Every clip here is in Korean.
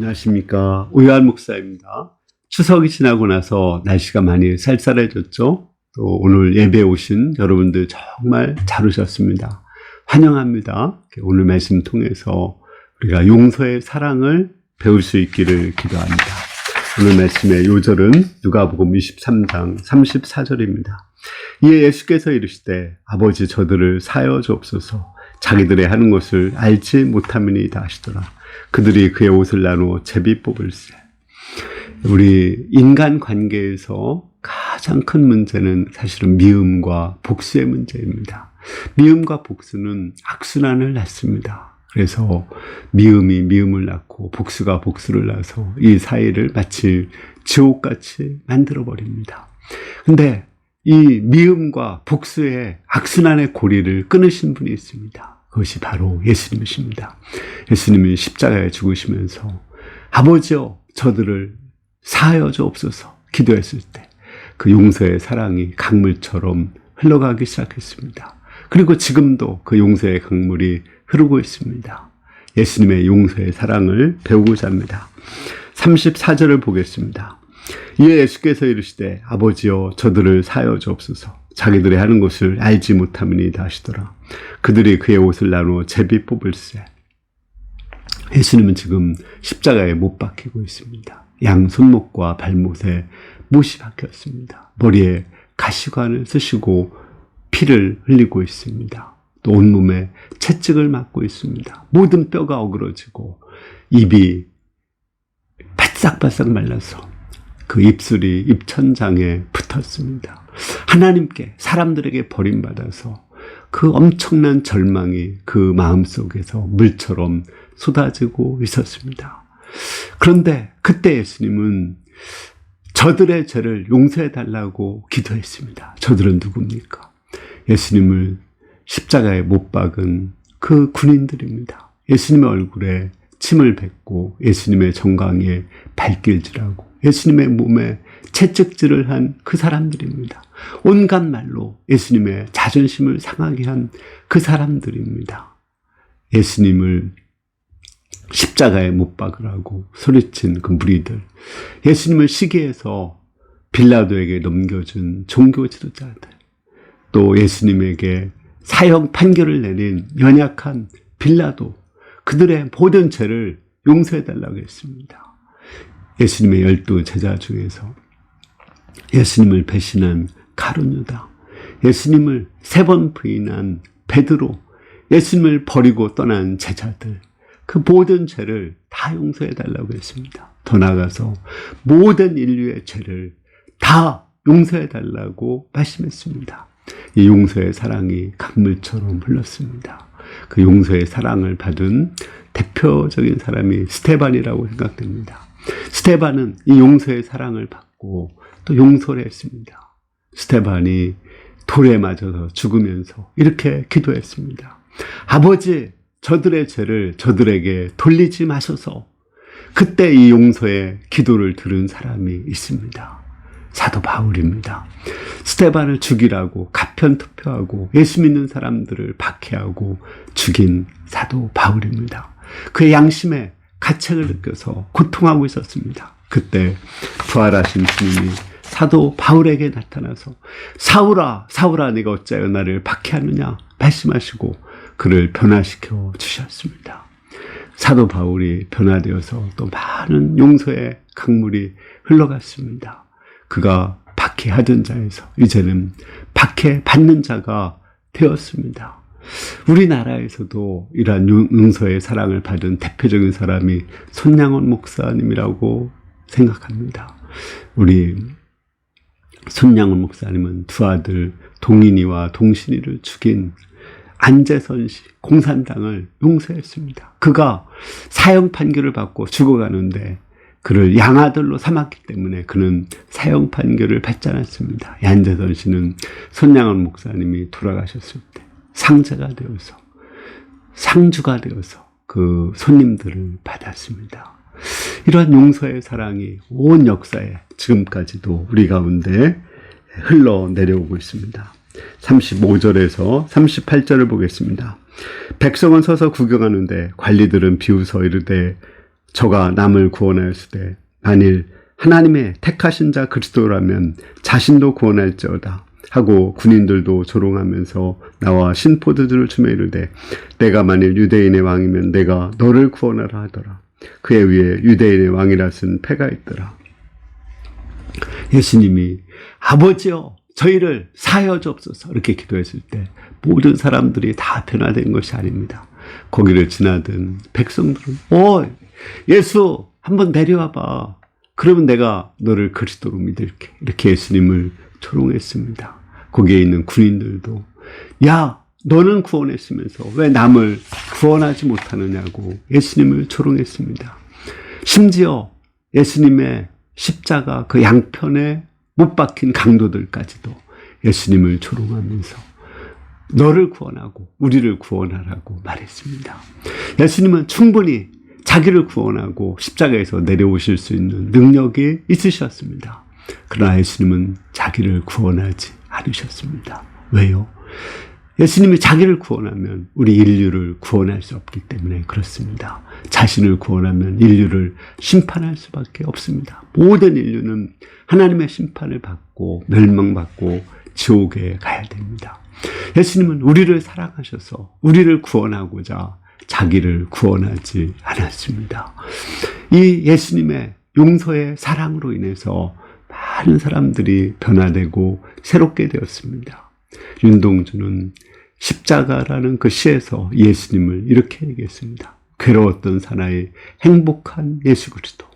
안녕하십니까. 우유한 목사입니다. 추석이 지나고 나서 날씨가 많이 쌀쌀해졌죠? 또 오늘 예배 오신 여러분들 정말 잘 오셨습니다. 환영합니다. 오늘 말씀 통해서 우리가 용서의 사랑을 배울 수 있기를 기도합니다. 오늘 말씀의 요절은 누가복음 23장 34절입니다. 이에 예수께서 이르시되 아버지 저들을 사여 주옵소서 자기들의 하는 것을 알지 못함이니이다 하시더라. 그들이 그의 옷을 나누어 제비 뽑을세. 우리 인간 관계에서 가장 큰 문제는 사실은 미움과 복수의 문제입니다. 미움과 복수는 악순환을 낳습니다. 그래서 미움이 미움을 낳고 복수가 복수를 낳아서 이 사이를 마치 지옥같이 만들어 버립니다. 근데 이 미움과 복수의 악순환의 고리를 끊으신 분이 있습니다. 그것이 바로 예수님이십니다. 예수님이 십자가에 죽으시면서 아버지여 저들을 사하여 주옵소서 기도했을 때 그 용서의 사랑이 강물처럼 흘러가기 시작했습니다. 그리고 지금도 그 용서의 강물이 흐르고 있습니다. 예수님의 용서의 사랑을 배우고자 합니다. 34절을 보겠습니다. 이에 예수께서 이르시되 아버지여 저들을 사여 주옵소서 자기들이 하는 것을 알지 못함이니이다 하시더라. 그들이 그의 옷을 나누어 제비 뽑을세. 예수님은 지금 십자가에 못 박히고 있습니다. 양 손목과 발못에 못이 박혔습니다. 머리에 가시관을 쓰시고 피를 흘리고 있습니다. 또 온몸에 채찍을 맞고 있습니다. 모든 뼈가 어그러지고 입이 바싹바싹 말라서 그 입술이 입천장에 붙었습니다. 하나님께 사람들에게 버림받아서 그 엄청난 절망이 그 마음 속에서 물처럼 쏟아지고 있었습니다. 그런데 그때 예수님은 저들의 죄를 용서해 달라고 기도했습니다. 저들은 누굽니까? 예수님을 십자가에 못 박은 그 군인들입니다. 예수님의 얼굴에 침을 뱉고 예수님의 정강에 발길질하고 예수님의 몸에 채찍질을 한 그 사람들입니다. 온갖 말로 예수님의 자존심을 상하게 한 그 사람들입니다. 예수님을 십자가에 못 박으라고 소리친 그 무리들. 예수님을 시기해서 빌라도에게 넘겨준 종교 지도자들. 또 예수님에게 사형 판결을 내린 연약한 빌라도. 그들의 모든 죄를 용서해달라고 했습니다. 예수님의 열두 제자 중에서 예수님을 배신한 가룟유다, 예수님을 세 번 부인한 베드로, 예수님을 버리고 떠난 제자들, 그 모든 죄를 다 용서해 달라고 했습니다. 더 나아가서 모든 인류의 죄를 다 용서해 달라고 말씀했습니다. 이 용서의 사랑이 강물처럼 흘렀습니다. 그 용서의 사랑을 받은 대표적인 사람이 스테반이라고 생각됩니다. 스테반은 이 용서의 사랑을 받고 또 용서를 했습니다. 스테반이 돌에 맞아서 죽으면서 이렇게 기도했습니다. 아버지, 저들의 죄를 저들에게 돌리지 마소서. 그때 이 용서의 기도를 들은 사람이 있습니다. 사도 바울입니다. 스테반을 죽이라고 가편 투표하고 예수 믿는 사람들을 박해하고 죽인 사도 바울입니다. 그의 양심에 가책을 느껴서 고통하고 있었습니다. 그때 부활하신 주님이 사도 바울에게 나타나서 사울아 사울아 네가 어찌하여 나를 박해하느냐 말씀하시고 그를 변화시켜 주셨습니다. 사도 바울이 변화되어서 또 많은 용서의 강물이 흘러갔습니다. 그가 박해하던 자에서 이제는 박해받는 자가 되었습니다. 우리나라에서도 이러한 용서의 사랑을 받은 대표적인 사람이 손양원 목사님이라고 생각합니다. 우리 손양원 목사님은 두 아들 동인이와 동신이를 죽인 안재선 씨 공산당을 용서했습니다. 그가 사형 판결을 받고 죽어가는데 그를 양아들로 삼았기 때문에 그는 사형 판결을 받지 않았습니다. 안재선 씨는 손양원 목사님이 돌아가셨을 때 상자가 되어서 상주가 되어서 그 손님들을 받았습니다. 이러한 용서의 사랑이 온 역사에 지금까지도 우리 가운데 흘러 내려오고 있습니다. 35절에서 38절을 보겠습니다. 백성은 서서 구경하는데 관리들은 비웃어 이르되 저가 남을 구원하였으되 만일 하나님의 택하신 자 그리스도라면 자신도 구원할지어다 하고 군인들도 조롱하면서 나와 신포도주를 주며 이르되 내가 만일 유대인의 왕이면 내가 너를 구원하라 하더라 그의 위에 유대인의 왕이라 쓴 패가 있더라 예수님이 아버지여 저희를 사여 주옵소서 이렇게 기도했을 때 모든 사람들이 다 변화된 것이 아닙니다. 거기를 지나던 백성들은 오 예수 한번 내려와봐. 그러면 내가 너를 그리스도로 믿을게. 이렇게 예수님을 조롱했습니다. 거기에 있는 군인들도 야 너는 구원했으면서 왜 남을 구원하지 못하느냐고 예수님을 조롱했습니다. 심지어 예수님의 십자가 그 양편에 못 박힌 강도들까지도 예수님을 조롱하면서 너를 구원하고 우리를 구원하라고 말했습니다. 예수님은 충분히 자기를 구원하고 십자가에서 내려오실 수 있는 능력이 있으셨습니다. 그러나 예수님은 자기를 구원하지 않으셨습니다. 왜요? 예수님이 자기를 구원하면 우리 인류를 구원할 수 없기 때문에 그렇습니다. 자신을 구원하면 인류를 심판할 수밖에 없습니다. 모든 인류는 하나님의 심판을 받고 멸망받고 지옥에 가야 됩니다. 예수님은 우리를 사랑하셔서 우리를 구원하고자 자기를 구원하지 않았습니다. 이 예수님의 용서의 사랑으로 인해서 많은 사람들이 변화되고 새롭게 되었습니다. 윤동주는 십자가라는 그 시에서 예수님을 이렇게 얘기했습니다. 괴로웠던 사나이 행복한 예수 그리스도.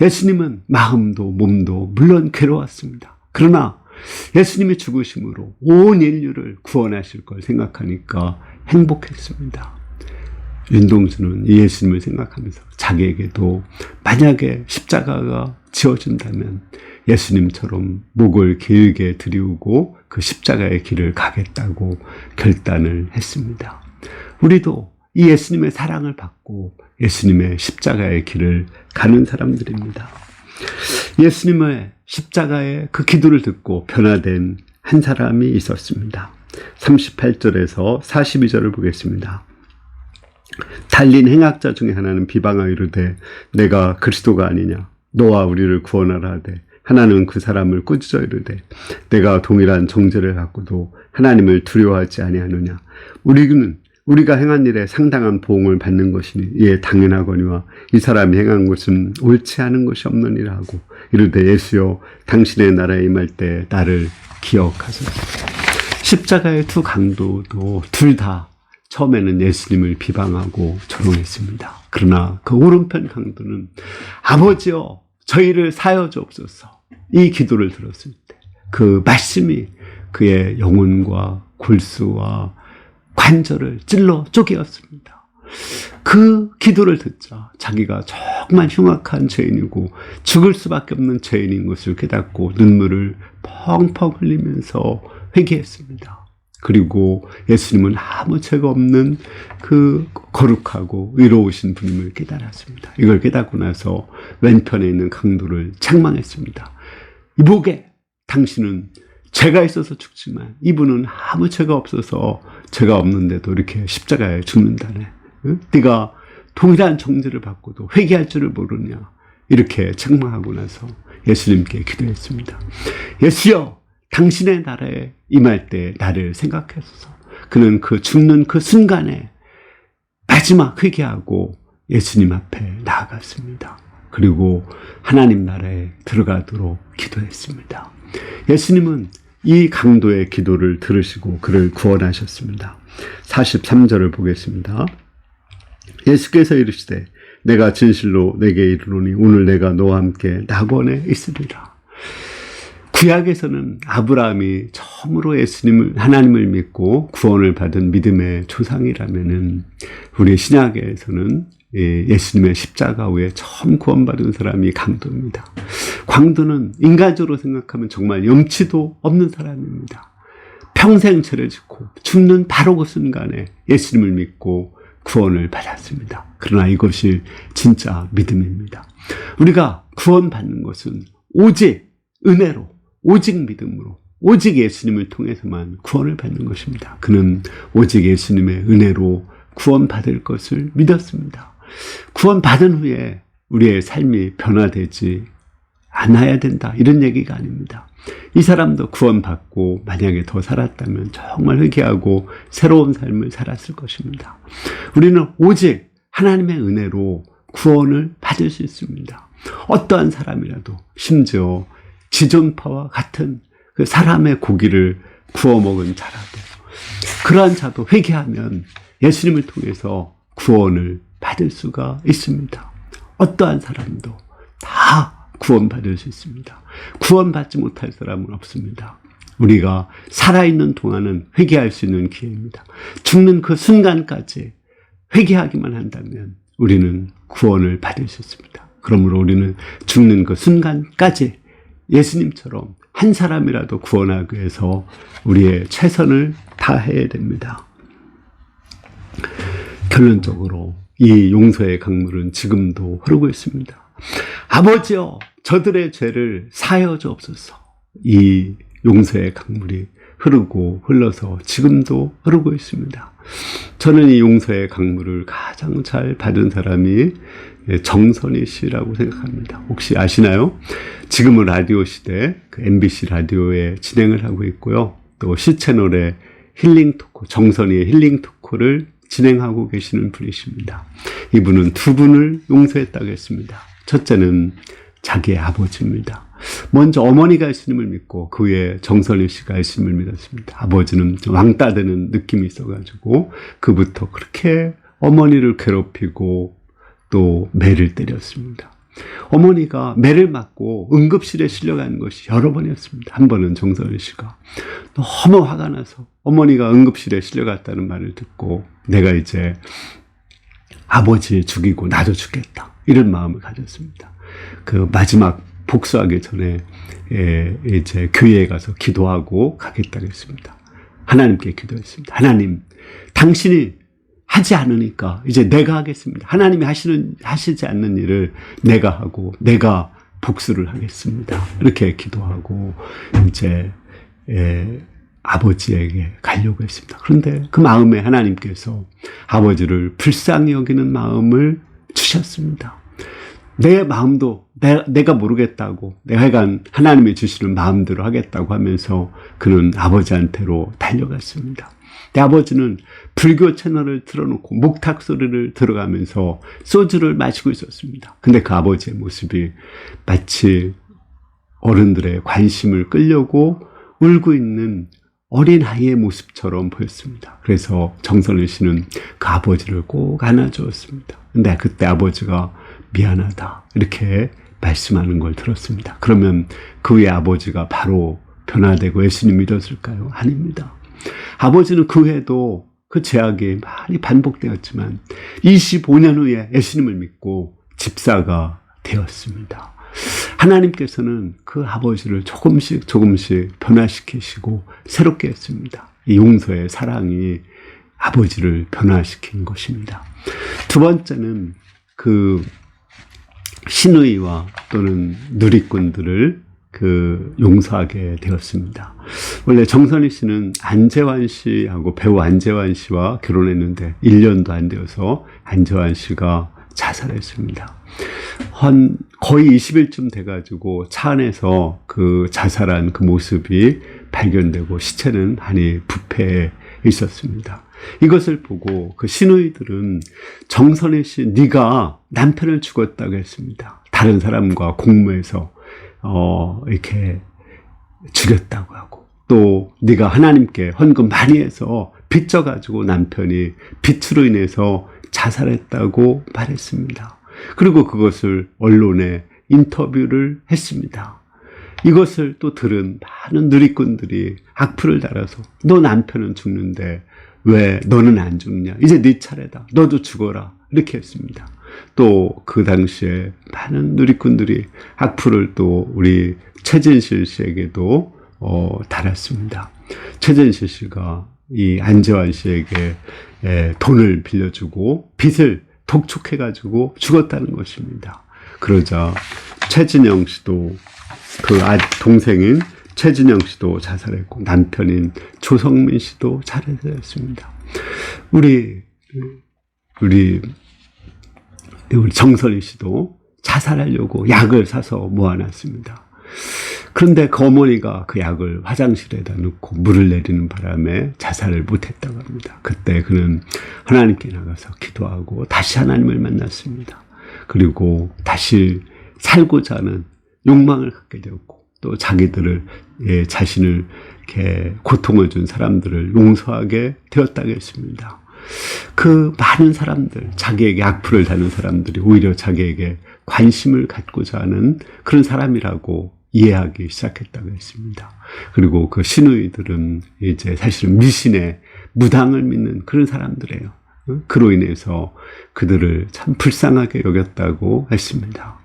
예수님은 마음도 몸도 물론 괴로웠습니다. 그러나 예수님의 죽으심으로 온 인류를 구원하실 걸 생각하니까 행복했습니다. 윤동수는 예수님을 생각하면서 자기에게도 만약에 십자가가 지어진다면 예수님처럼 목을 길게 들이우고 그 십자가의 길을 가겠다고 결단을 했습니다. 우리도 이 예수님의 사랑을 받고 예수님의 십자가의 길을 가는 사람들입니다. 예수님의 십자가의 그 기도를 듣고 변화된 한 사람이 있었습니다. 38절에서 42절을 보겠습니다. 달린 행악자 중에 하나는 비방하여 이르되 내가 그리스도가 아니냐. 너와 우리를 구원하라 하되 하나는 그 사람을 꾸짖어 이르되 내가 동일한 정죄를 갖고도 하나님을 두려워하지 아니하느냐. 우리는 우리가 행한 일에 상당한 보응을 받는 것이니 이에 당연하거니와 이 사람이 행한 것은 옳지 않은 것이 없느니라 하고 이르되 예수여 당신의 나라에 임할 때 나를 기억하소서. 십자가의 두 강도도 둘 다 처음에는 예수님을 비방하고 조롱했습니다. 그러나 그 오른편 강도는 아버지여 저희를 사여 주옵소서 이 기도를 들었을 때 그 말씀이 그의 영혼과 골수와 관절을 찔러 쪼개었습니다. 그 기도를 듣자 자기가 정말 흉악한 죄인이고 죽을 수밖에 없는 죄인인 것을 깨닫고 눈물을 펑펑 흘리면서 회개했습니다. 그리고 예수님은 아무 죄가 없는 그 거룩하고 의로우신 분임을 깨달았습니다. 이걸 깨닫고 나서 왼편에 있는 강도를 책망했습니다. 이보게 당신은 죄가 있어서 죽지만 이분은 아무 죄가 없어서 죄가 없는데도 이렇게 십자가에 죽는다네. 응? 네가 동일한 정죄를 받고도 회개할 줄을 모르냐. 이렇게 책망하고 나서 예수님께 기도했습니다. 예수여, 당신의 나라에 임할 때 나를 생각해서 그는 그 죽는 그 순간에 마지막 회개하고 예수님 앞에 나아갔습니다. 그리고 하나님 나라에 들어가도록 기도했습니다. 예수님은 이 강도의 기도를 들으시고 그를 구원하셨습니다. 43절을 보겠습니다. 예수께서 이르시되 내가 진실로 내게 이르노니 오늘 내가 너와 함께 낙원에 있으리라. 구약에서는 아브라함이 처음으로 예수님을 하나님을 믿고 구원을 받은 믿음의 조상이라면은 우리 신약에서는 예수님의 십자가 후에 처음 구원받은 사람이 강도입니다. 광도는 인간적으로 생각하면 정말 염치도 없는 사람입니다. 평생 죄를 짓고 죽는 바로 그 순간에 예수님을 믿고 구원을 받았습니다. 그러나 이것이 진짜 믿음입니다. 우리가 구원받는 것은 오직 은혜로, 오직 믿음으로, 오직 예수님을 통해서만 구원을 받는 것입니다. 그는 오직 예수님의 은혜로 구원받을 것을 믿었습니다. 구원받은 후에 우리의 삶이 변화되지 않아야 된다. 이런 얘기가 아닙니다. 이 사람도 구원받고 만약에 더 살았다면 정말 회개하고 새로운 삶을 살았을 것입니다. 우리는 오직 하나님의 은혜로 구원을 받을 수 있습니다. 어떠한 사람이라도 심지어 지존파와 같은 그 사람의 고기를 구워 먹은 자라도 그러한 자도 회개하면 예수님을 통해서 구원을 받을 수가 있습니다. 어떠한 사람도 다 구원받을 수 있습니다. 구원받지 못할 사람은 없습니다. 우리가 살아있는 동안은 회개할 수 있는 기회입니다. 죽는 그 순간까지 회개하기만 한다면 우리는 구원을 받을 수 있습니다. 그러므로 우리는 죽는 그 순간까지 예수님처럼 한 사람이라도 구원하기 위해서 우리의 최선을 다해야 됩니다. 결론적으로 이 용서의 강물은 지금도 흐르고 있습니다. 아버지여, 저들의 죄를 사여 주옵소서. 이 용서의 강물이 흐르고 흘러서 지금도 흐르고 있습니다. 저는 이 용서의 강물을 가장 잘 받은 사람이 정선희 씨라고 생각합니다. 혹시 아시나요? 지금은 라디오 시대 그 MBC 라디오에 진행을 하고 있고요. 또 C채널에 힐링 토크, 정선희의 힐링 토크를 진행하고 계시는 분이십니다. 이분은 두 분을 용서했다고 했습니다. 첫째는 자기의 아버지입니다. 먼저 어머니가 예수님을 믿고 그 후에 정선희 씨가 예수님을 믿었습니다. 아버지는 좀 왕따 되는 느낌이 있어가지고 그부터 그렇게 어머니를 괴롭히고 또 매를 때렸습니다. 어머니가 매를 맞고 응급실에 실려가는 것이 여러 번이었습니다. 한 번은 정선희 씨가 너무 화가 나서 어머니가 응급실에 실려갔다는 말을 듣고 내가 이제 아버지 죽이고 나도 죽겠다. 이런 마음을 가졌습니다. 그 마지막 복수하기 전에 예, 이제 교회에 가서 기도하고 가겠다고 했습니다. 하나님께 기도했습니다. 하나님, 당신이 하지 않으니까 이제 내가 하겠습니다. 하나님이 하시는 하시지 않는 일을 내가 하고 내가 복수를 하겠습니다. 이렇게 기도하고 이제 예, 아버지에게 가려고 했습니다. 그런데 그 마음에 하나님께서 아버지를 불쌍히 여기는 마음을 주셨습니다. 내 마음도 내, 내가 모르겠다고 내가 하나님이 주시는 마음대로 하겠다고 하면서 그는 아버지한테로 달려갔습니다. 내 아버지는 불교 채널을 틀어놓고 목탁 소리를 들어가면서 소주를 마시고 있었습니다. 근데 그 아버지의 모습이 마치 어른들의 관심을 끌려고 울고 있는 어린 아이의 모습처럼 보였습니다. 그래서 정선일 씨는 그 아버지를 꼭 안아주었습니다. 근데 그때 아버지가 미안하다. 이렇게 말씀하는 걸 들었습니다. 그러면 그 후에 아버지가 바로 변화되고 예수님 믿었을까요? 아닙니다. 아버지는 그 후에도 그 제약이 많이 반복되었지만 25년 후에 예수님을 믿고 집사가 되었습니다. 하나님께서는 그 아버지를 조금씩 조금씩 변화시키시고 새롭게 했습니다. 이 용서의 사랑이 아버지를 변화시킨 것입니다. 두 번째는 그 신의와 또는 누리꾼들을 그 용서하게 되었습니다. 원래 정선희 씨는 안재환 씨하고 배우 안재환 씨와 결혼했는데 1년도 안 되어서 안재환 씨가 자살했습니다. 한 거의 20일쯤 돼가지고 차 안에서 그 자살한 그 모습이 발견되고 시체는 많이 부패해 있었습니다. 이것을 보고 그 신우이들은 정선혜 씨, 네가 남편을 죽었다고 했습니다. 다른 사람과 공모해서 어 이렇게 죽였다고 하고 또 네가 하나님께 헌금 많이 해서 빚져 가지고 남편이 빚으로 인해서 자살했다고 말했습니다. 그리고 그것을 언론에 인터뷰를 했습니다. 이것을 또 들은 많은 누리꾼들이 악플을 달아서 너 남편은 죽는데 왜 너는 안 죽냐? 이제 네 차례다. 너도 죽어라. 이렇게 했습니다. 또 그 당시에 많은 누리꾼들이 악플을 또 우리 최진실 씨에게도 어, 달았습니다. 최진실 씨가 이 안재환 씨에게 에, 돈을 빌려주고 빚을 독촉해가지고 죽었다는 것입니다. 그러자 최진영 씨도 그 아, 동생인 최진영 씨도 자살했고 남편인 조성민 씨도 자살했습니다. 우리 우리 우리 정선희 씨도 자살하려고 약을 사서 모아놨습니다. 그런데 그 어머니가 그 약을 화장실에다 넣고 물을 내리는 바람에 자살을 못했다고 합니다. 그때 그는 하나님께 나가서 기도하고 다시 하나님을 만났습니다. 그리고 다시 살고자 하는 욕망을 갖게 되었고 또 자기들을 예, 자신을 이렇게 고통을 준 사람들을 용서하게 되었다고 했습니다. 그 많은 사람들, 자기에게 악플을 다는 사람들이 오히려 자기에게 관심을 갖고자 하는 그런 사람이라고 이해하기 시작했다고 했습니다. 그리고 그 신우이들은 이제 사실은 미신의 무당을 믿는 그런 사람들이에요. 어? 그로 인해서 그들을 참 불쌍하게 여겼다고 했습니다.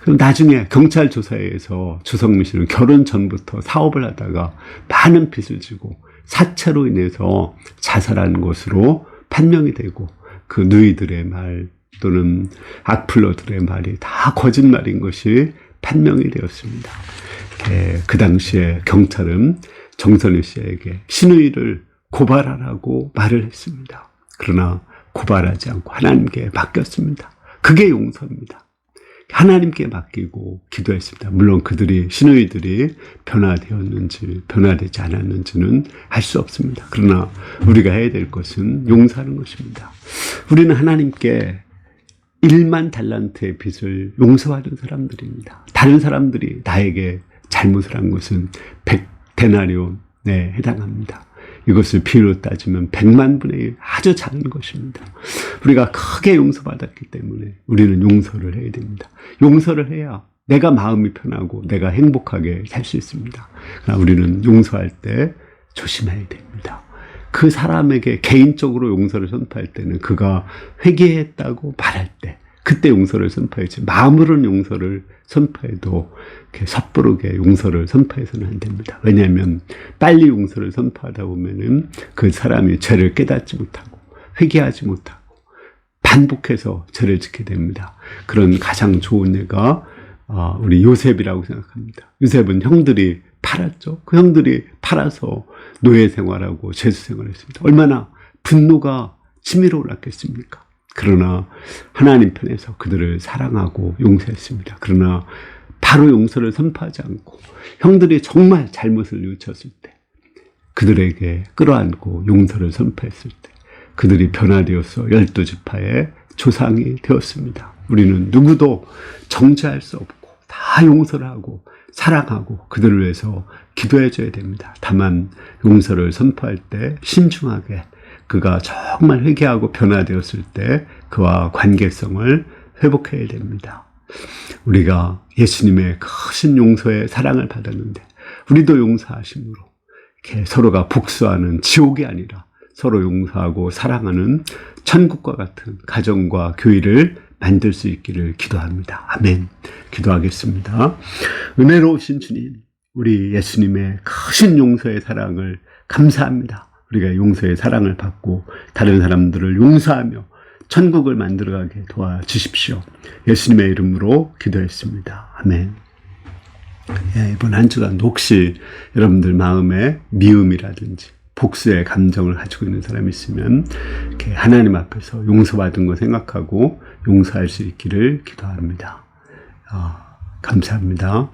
그럼 나중에 경찰 조사에서 주성민 씨는 결혼 전부터 사업을 하다가 많은 빚을 지고 사채로 인해서 자살한 것으로 판명이 되고 그 누이들의 말 또는 악플러들의 말이 다 거짓말인 것이 판명이 되었습니다. 예, 그 당시에 경찰은 정선희 씨에게 신의를 고발하라고 말을 했습니다. 그러나 고발하지 않고 하나님께 맡겼습니다. 그게 용서입니다. 하나님께 맡기고 기도했습니다. 물론 그들이 신의들이 변화되었는지 변화되지 않았는지는 알 수 없습니다. 그러나 우리가 해야 될 것은 용서하는 것입니다. 우리는 하나님께 1만 달란트의 빚을 용서하는 사람들입니다. 다른 사람들이 나에게 잘못을 한 것은 100데나리온에 해당합니다. 이것을 비로 따지면 100만 분의 1 아주 작은 것입니다. 우리가 크게 용서받았기 때문에 우리는 용서를 해야 됩니다. 용서를 해야 내가 마음이 편하고 내가 행복하게 살 수 있습니다. 그러나 우리는 용서할 때 조심해야 됩니다. 그 사람에게 개인적으로 용서를 선포할 때는 그가 회개했다고 말할 때 그때 용서를 선포했지 마음으로는 용서를 선포해도 섣부르게 용서를 선포해서는 안 됩니다. 왜냐하면 빨리 용서를 선포하다 보면은 그 사람이 죄를 깨닫지 못하고 회개하지 못하고 반복해서 죄를 짓게 됩니다. 그런 가장 좋은 예가 아, 우리 요셉이라고 생각합니다. 요셉은 형들이 팔았죠. 그 형들이 팔아서 노예 생활하고 죄수 생활했습니다. 얼마나 분노가 치밀어 올랐겠습니까? 그러나 하나님 편에서 그들을 사랑하고 용서했습니다. 그러나 바로 용서를 선포하지 않고 형들이 정말 잘못을 뉘우쳤을 때 그들에게 끌어안고 용서를 선포했을 때 그들이 변화되어서 열두 지파의 조상이 되었습니다. 우리는 누구도 정죄할 수 없고 다 용서를 하고 사랑하고 그들을 위해서 기도해 줘야 됩니다. 다만 용서를 선포할 때 신중하게 그가 정말 회개하고 변화되었을 때 그와 관계성을 회복해야 됩니다. 우리가 예수님의 크신 용서의 사랑을 받았는데 우리도 용서하심으로 서로가 복수하는 지옥이 아니라 서로 용서하고 사랑하는 천국과 같은 가정과 교회를 만들 수 있기를 기도합니다. 아멘. 기도하겠습니다. 은혜로우신 주님, 우리 예수님의 크신 용서의 사랑을 감사합니다. 우리가 용서의 사랑을 받고 다른 사람들을 용서하며 천국을 만들어가게 도와주십시오. 예수님의 이름으로 기도했습니다. 아멘. 예, 이번 한 주간 혹시 여러분들 마음에 미움이라든지 복수의 감정을 가지고 있는 사람이 있으면 이렇게 하나님 앞에서 용서받은 거 생각하고 용서할 수 있기를 기도합니다. 어, 감사합니다.